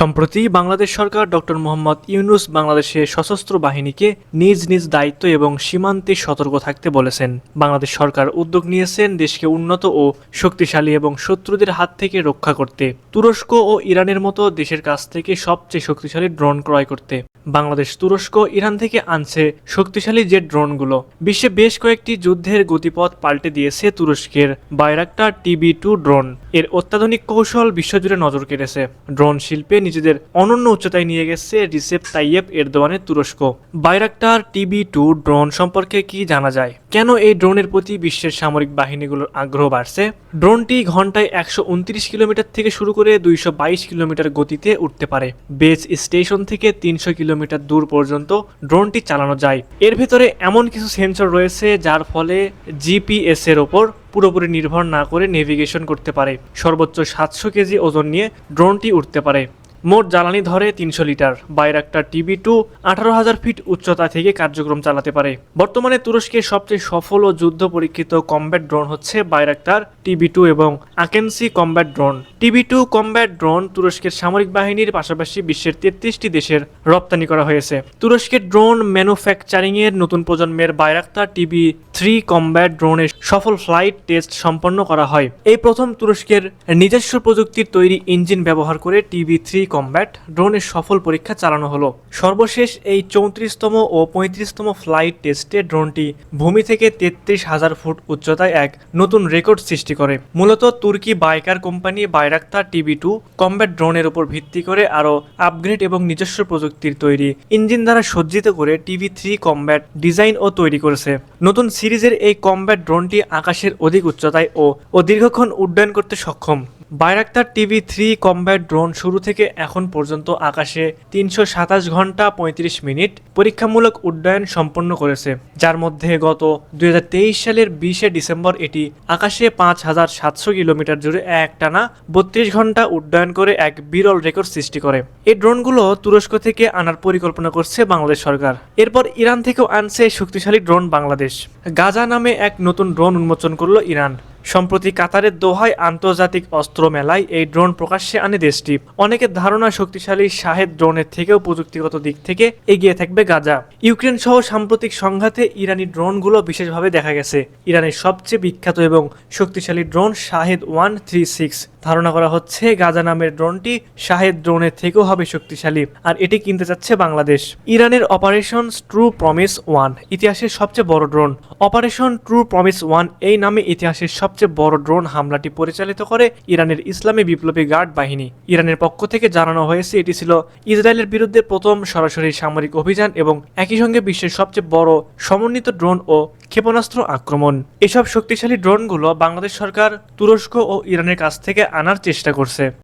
সম্প্রতি বাংলাদেশ সরকার ডক্টর মোহাম্মদ ইউনুস বাংলাদেশের সশস্ত্র বাহিনীকে নিজ নিজ দায়িত্ব এবং সীমান্তে সতর্ক থাকতে বলেছেন। বাংলাদেশ সরকার উদ্যোগ নিয়েছেন দেশকে উন্নত ও শক্তিশালী এবং শত্রুদের হাত থেকে রক্ষা করতে। তুরস্ক ও ইরানের মতো দেশের কাছ থেকে সবচেয়ে শক্তিশালী ড্রোন ক্রয় করতে। বাংলাদেশ তুরস্ক ইরান থেকে আনছে শক্তিশালী যে ড্রোনগুলো। বিশ্বে বেশ কয়েকটি যুদ্ধের গতিপথ পাল্টে দিয়েছে তুরস্কের বাইরাক্টার টিবি টু ড্রোন। এর অত্যাধুনিক কৌশল বিশ্বজুড়ে নজর কেড়েছে। ড্রোন শিল্পে নিজেদের অনন্য উচ্চতায় নিয়ে গেছে রিসেপ তাইয়েব এরদোয়ানের তুরস্ক। বাইরাক্টার টিবি টু ড্রোন সম্পর্কে কি জানা যায়? কেন এই ড্রোনের প্রতি বিশ্বের সামরিক বাহিনীগুলোর আগ্রহ বাড়ছে? ড্রোনটি ঘন্টায় একশো উনত্রিশ কিলোমিটার থেকে শুরু করে দুইশো বাইশ কিলোমিটার গতিতে উঠতে পারে। বেস স্টেশন থেকে তিনশো কিলোমিটার দূর পর্যন্ত ড্রোনটি চালানো যায়। এর ভেতরে এমন কিছু সেন্সর রয়েছে যার ফলে জিপিএস এর ওপর পুরোপুরি নির্ভর না করে নেভিগেশন করতে পারে। সর্বোচ্চ সাতশো কেজি ওজন নিয়ে ড্রোনটি উঠতে পারে। মোট জ্বালানি ধরে তিনশো লিটার। বাইরাক্টার টিবি টু আঠারো হাজার ফিট উচ্চতা থেকে কার্যক্রম চালাতে পারে। বর্তমানে তুরস্কের সবচেয়ে সফল ও যুদ্ধ পরীক্ষিত কমব্যাট ড্রোন হচ্ছে বাইরাক্টার টিবি টু এবং Akinci combat drone. TB two combat drone তুরস্কের সামরিক বাহিনীর পাশাপাশি বিশ্বের তেত্রিশটি দেশের রপ্তানি করা হয়েছে। তুরস্কের ড্রোন ম্যানুফ্যাকচারিং এর নতুন প্রজন্মের বাইরাক্তার টিবি থ্রি কমব্যাট ড্রোনের সফল ফ্লাইট টেস্ট সম্পন্ন করা হয়। এই প্রথম তুরস্কের নিজস্ব প্রযুক্তির তৈরি ইঞ্জিন ব্যবহার করে টিভি থ্রি কমব্যাট ড্রোনের সফল পরীক্ষা চালানো হলো। সর্বশেষ এই চৌত্রিশতম ও পঁয়ত্রিশতম ফ্লাইট টেস্টে ড্রোনটি ভূমি থেকে তেত্রিশ হাজার ফুট উচ্চতায় এক নতুন রেকর্ড সৃষ্টি করে। মূলত তুর্কি Baykar company Bayraktar TV two combat ড্রোনের উপর ভিত্তি করে আরও আপগ্রেড এবং নিজস্ব প্রযুক্তির তৈরি ইঞ্জিন দ্বারা সজ্জিত করে টিভি থ্রি কমব্যাট ডিজাইন ও তৈরি করেছে। নতুন সিরিজের এই কমব্যাট ড্রোনটি আকাশের অধিক উচ্চতায় ও ও দীর্ঘক্ষণ উড্ডয়ন করতে সক্ষম। Bayraktar TV three combat drone শুরু থেকে এখন পর্যন্ত আকাশে তিনশো সাতাশ ঘণ্টা পঁয়ত্রিশ মিনিট পরীক্ষামূলক উড্ডয়ন সম্পন্ন করেছে। যার মধ্যে গত দু হাজার তেইশ সালের বিশে ডিসেম্বর এটি আকাশে পাঁচ হাজার সাতশো কিলোমিটার জুড়ে একটানা বত্রিশ ঘণ্টা উড্ডয়ন করে এক বিরল রেকর্ড সৃষ্টি করে। এই ড্রোনগুলো তুরস্ক থেকে আনার পরিকল্পনা করছে বাংলাদেশ সরকার। এরপর ইরান থেকেও আনছে শক্তিশালী ড্রোন বাংলাদেশ। গাজা নামে এক নতুন ড্রোন উন্মোচন করল ইরান। সম্প্রতি কাতারের দোহায় আন্তর্জাতিক অস্ত্র মেলায় এই ড্রোন প্রকাশ্যে আনে দেশটি। অনেকের ধারণা শক্তিশালী শাহেদ ড্রোনের থেকেও প্রযুক্তিগত দিক থেকে এগিয়ে থাকবে গাজা। ইউক্রেন সহ সাম্প্রতিক সংঘাতে ইরানি ড্রোনগুলো বিশেষভাবে দেখা গেছে। ইরানের সবচেয়ে বিখ্যাত এবং শক্তিশালী drone Shahed one three six. ধারণা করা হচ্ছে গাজা নামের ড্রোনটি শাহেদ ড্রোনের থেকেও হবে শক্তিশালী আর এটি কিনতে চাচ্ছে বাংলাদেশ। ইরানের অপারেশন ট্রু প্রমিস ওয়ান ইতিহাসের সবচেয়ে বড় drone. Operation true promise one এই নামে ইতিহাসের সবচেয়ে বড় ড্রোন হামলাটি পরিচালিত করে ইরানের ইসলামী বিপ্লবী গার্ড বাহিনী। ইরানের পক্ষ থেকে জানানো হয়েছে, এটি ছিল ইসরায়েলের বিরুদ্ধে প্রথম সরাসরি সামরিক অভিযান এবং একই সঙ্গে বিশ্বের সবচেয়ে বড় সমন্বিত ড্রোন ও ক্ষেপণাস্ত্র আক্রমণ। এসব শক্তিশালী ড্রোনগুলো বাংলাদেশ সরকার তুরস্ক ও ইরানের কাছ থেকে আনার চেষ্টা করছে।